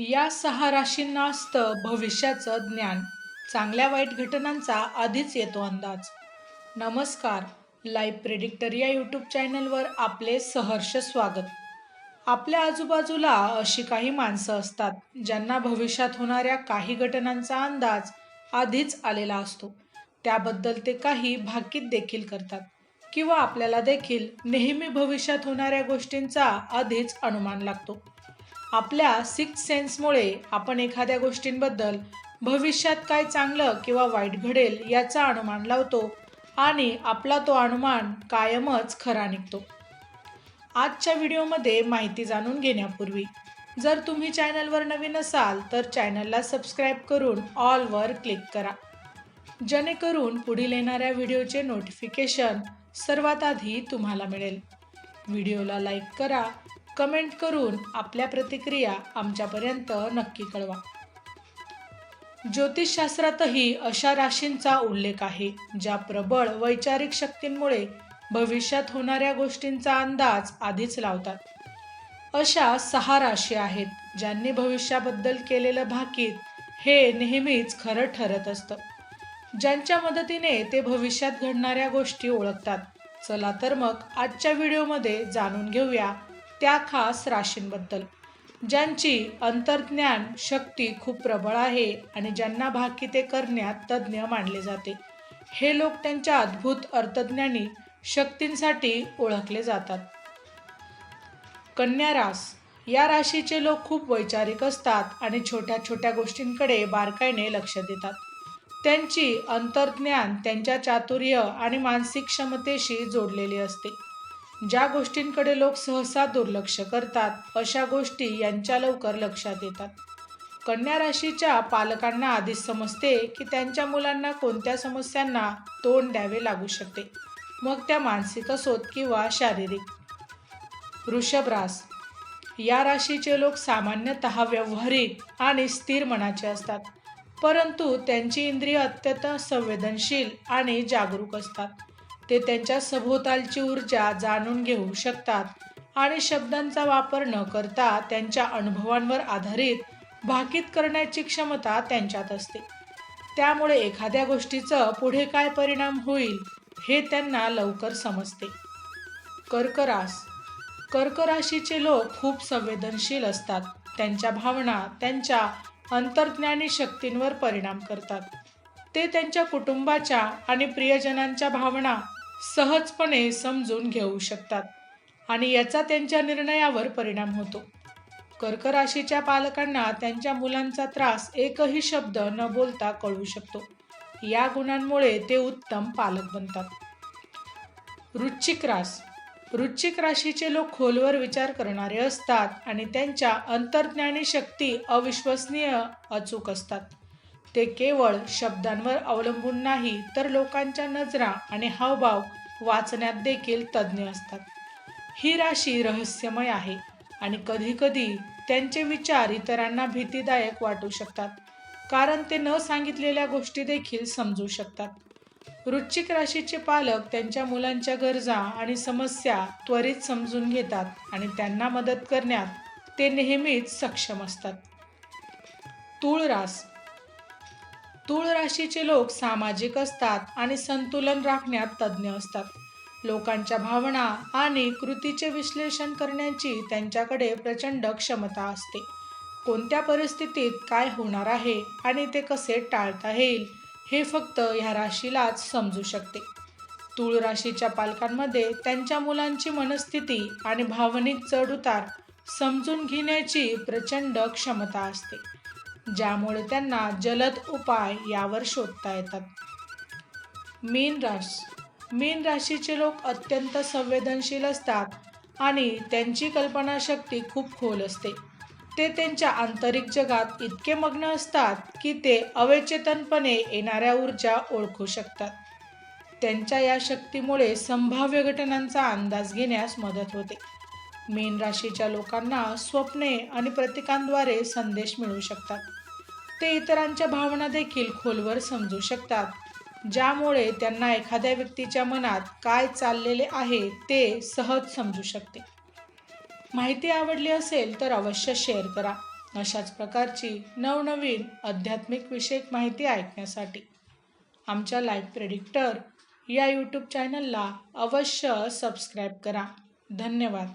या सहा राशींना असतं भविष्याचं ज्ञान. चांगल्या वाईट घटनांचा आधीच येतो अंदाज. नमस्कार. लाईव्ह प्रेडिक्टर या यूट्यूब चॅनलवर आपले सहर्ष स्वागत. आपल्या आजूबाजूला अशी काही माणसं असतात ज्यांना भविष्यात होणाऱ्या काही घटनांचा अंदाज आधीच आलेला असतो. त्याबद्दल ते काही भाकीत देखील करतात किंवा आपल्याला देखील नेहमी भविष्यात होणाऱ्या गोष्टींचा आधीच अनुमान लागतो. आपल्या सिक्स सेन्समुळे आपण एखाद्या गोष्टींबद्दल भविष्यात काय चांगलं किंवा वाईट घडेल याचा अनुमान लावतो आणि आपला तो अनुमान कायमच खरा निघतो. आजच्या व्हिडिओमध्ये माहिती जाणून घेण्यापूर्वी जर तुम्ही चॅनलवर नवीन असाल तर चॅनलला सबस्क्राईब करून ऑलवर क्लिक करा. जेणेकरून पुढील येणाऱ्या व्हिडिओचे नोटिफिकेशन सर्वात आधी तुम्हाला मिळेल. व्हिडिओला लाईक करा कमेंट करून आपल्या प्रतिक्रिया आमच्यापर्यंत नक्की कळवा. ज्योतिषशास्त्रातही अशा राशींचा उल्लेख आहे ज्या प्रबळ वैचारिक शक्तींमुळे भविष्यात होणाऱ्या गोष्टींचा अंदाज आधीच लावतात. अशा सहा राशी आहेत ज्यांनी भविष्याबद्दल केलेलं भाकीत हे नेहमीच खरं ठरत असतं. ज्यांच्या मदतीने ते भविष्यात घडणाऱ्या गोष्टी ओळखतात. चला तर मग आजच्या व्हिडिओमध्ये जाणून घेऊया त्या खास राशींबद्दल ज्यांची अंतर्ज्ञान शक्ती खूप प्रबळ आहे आणि ज्यांना भाकिते करण्यात तज्ज्ञ मानले जाते हे लोक त्यांच्या अद्भुत अर्थज्ञानी शक्तींसाठी ओळखले जातात. कन्या रास या राशीचे लोक खूप वैचारिक असतात आणि छोट्या छोट्या गोष्टींकडे बारकाईने लक्ष देतात. त्यांची अंतर्ज्ञान त्यांच्या चातुर्य आणि मानसिक क्षमतेशी जोडलेली असते. ज्या गोष्टींकडे लोक सहसा दुर्लक्ष करतात अशा गोष्टी यांच्या लवकर लक्षात येतात. कन्या राशीच्या पालकांना आधीच समजते की त्यांच्या मुलांना कोणत्या समस्यांना तोंड द्यावे लागू शकते. मग त्या मानसिक असोत किंवा शारीरिक. वृषभ रास. या राशीचे लोक सामान्यतः व्यावहारिक आणि स्थिर मनाचे असतात परंतु त्यांची इंद्रिय अत्यंत संवेदनशील आणि जागरूक असतात. ते त्यांच्या सभोवतालची ऊर्जा जाणून घेऊ शकतात आणि शब्दांचा वापर न करता त्यांच्या अनुभवांवर आधारित भाकीत करण्याची क्षमता त्यांच्यात असते. त्यामुळे एखाद्या गोष्टीचं पुढे काय परिणाम होईल हे त्यांना लवकर समजते. कर्करास. कर्कराशीचे लोक खूप संवेदनशील असतात. त्यांच्या भावना त्यांच्या अंतर्ज्ञानी शक्तींवर परिणाम करतात. ते त्यांच्या कुटुंबाच्या आणि प्रियजनांच्या भावना सहजपणे समजून घेऊ शकतात आणि याचा त्यांच्या निर्णयावर परिणाम होतो. कर्क राशीच्या पालकांना त्यांच्या मुलांचा त्रास एकही शब्द न बोलता कळू शकतो. या गुणांमुळे ते उत्तम पालक बनतात. वृश्चिक रास वृश्चिक राशीचे लोक खोलवर विचार करणारे असतात आणि त्यांच्या अंतर्ज्ञानी शक्ती अविश्वसनीय अचूक असतात. ते केवळ शब्दांवर अवलंबून नाही तर लोकांच्या नजरा आणि हावभाव वाचण्यात देखील तज्ज्ञ असतात. ही राशी रहस्यमय आहे आणि कधीकधी त्यांचे विचार इतरांना भीतीदायक वाटू शकतात कारण ते न सांगितलेल्या गोष्टी देखील समजू शकतात. वृश्चिक राशीचे पालक त्यांच्या मुलांच्या गरजा आणि समस्या त्वरित समजून घेतात आणि त्यांना मदत करण्यात ते नेहमीच सक्षम असतात. तूळ रास तूळ राशीचे लोक सामाजिक असतात आणि संतुलन राखण्यात तज्ज्ञ असतात. लोकांच्या भावना आणि कृतीचे विश्लेषण करण्याची त्यांच्याकडे प्रचंड क्षमता असते. कोणत्या परिस्थितीत काय होणार आहे आणि ते कसे टाळता येईल हे फक्त ह्या राशीलाच समजू शकते. तूळ राशीच्या पालकांमध्ये त्यांच्या मुलांची मनस्थिती आणि भावनिक चढउतार समजून घेण्याची प्रचंड क्षमता असते. ज्यामुळे त्यांना जलद उपाय यावर शोधता येतात. मीन राश मीन राशीचे लोक अत्यंत संवेदनशील असतात आणि त्यांची कल्पनाशक्ती खूप खोल असते. ते त्यांच्या आंतरिक जगात इतके मग्न असतात की ते अवचेतनपणे येणाऱ्या ऊर्जा ओळखू शकतात. त्यांच्या या शक्तीमुळे संभाव्य घटनांचा अंदाज घेण्यास मदत होते. मीन राशीच्या लोकांना स्वप्ने आणि प्रतीकांद्वारे संदेश मिळू शकतात. ते इतरांच्या भावना देखील खोलवर समजू शकतात ज्यामुळे त्यांना एखाद्या व्यक्तीच्या मनात काय चाललेले आहे ते सहज समजू शकते. माहिती आवडली असेल तर अवश्य शेअर करा. अशाच प्रकारची नवनवीन आध्यात्मिक विषयक माहिती ऐकण्यासाठी आमच्या लाईफ प्रेडिक्टर या यूट्यूब चॅनलला अवश्य सबस्क्राईब करा. धन्यवाद.